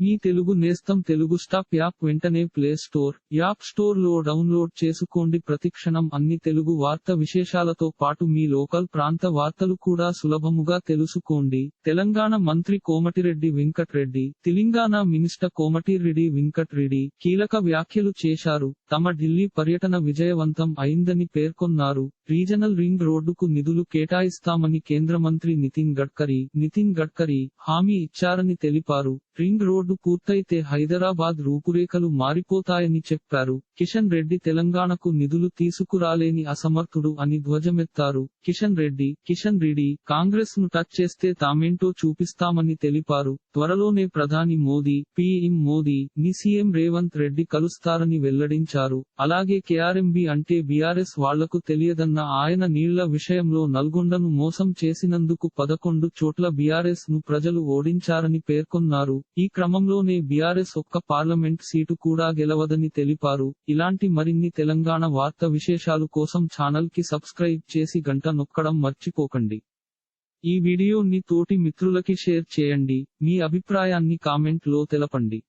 మీ తెలుగు నేస్తం Telugu stop app వెంటనే play store app స్టోర్లో డౌన్లోడ్ చేసుకోండి. ప్రతిక్షణం అన్ని తెలుగు వార్త విశేషాలతో పాటు మీ లోకల్ ప్రాంత వార్తలు కూడా సులభముగా తెలుసుకోండి. తెలంగాణ మంత్రి కోమటిరెడ్డి వెంకట్రెడ్డి తెలంగాణ మినిస్టర్ కోమటిరెడ్డి వెంకట్రెడ్డి కీలక వ్యాఖ్యలు చేశారు. తమ ఢిల్లీ పర్యటన విజయవంతం అయిందని పేర్కొన్నారు. రీజనల్ రింగ్ రోడ్డుకు నిధులు కేటాయిస్తామని కేంద్ర మంత్రి నితిన్ గడ్కరీ నితిన్ గడ్కరీ హామీ ఇచ్చారని తెలిపారు. రింగ్ రోడ్డు పూర్తయితే హైదరాబాద్ రూపురేఖలు మారిపోతాయని చెప్పారు. కిషన్ రెడ్డి తెలంగాణకు నిధులు తీసుకురాలేని అసమర్థుడు అని ధ్వజమెత్తారు. కిషన్ రెడ్డి కిషన్ రెడ్డి కాంగ్రెస్ను టచ్ చేస్తే తామేంటో చూపిస్తామని తెలిపారు. త్వరలోనే ప్రధాని మోదీ పీఎం మోదీ ని సీఎం రేవంత్ రెడ్డి కలుస్తారని వెల్లడించారు. అలాగే కేఆర్ఎంబి అంటే బీఆర్ఎస్ వాళ్ళకు తెలియదన్న ఆయన నీళ్ళ విషయంలో నల్గొండను మోసం చేసినందుకు పదకొండు చోట్ల బీఆర్ఎస్ను ప్రజలు ఓడించారని పేర్కొన్నారు. ఈ క్రమంలోనే బీఆర్ఎస్ ఒక్క పార్లమెంట్ సీటు కూడా గెలవదని తెలిపారు. ఇలాంటి మరిన్ని తెలంగాణ వార్త విశేషాలు కోసం ఛానల్కి సబ్స్క్రైబ్ చేసి గంట నొక్కడం మర్చిపోకండి. ఈ వీడియోని తోటి మిత్రులకి షేర్ చేయండి. మీ అభిప్రాయాన్ని కామెంట్లో తెలపండి.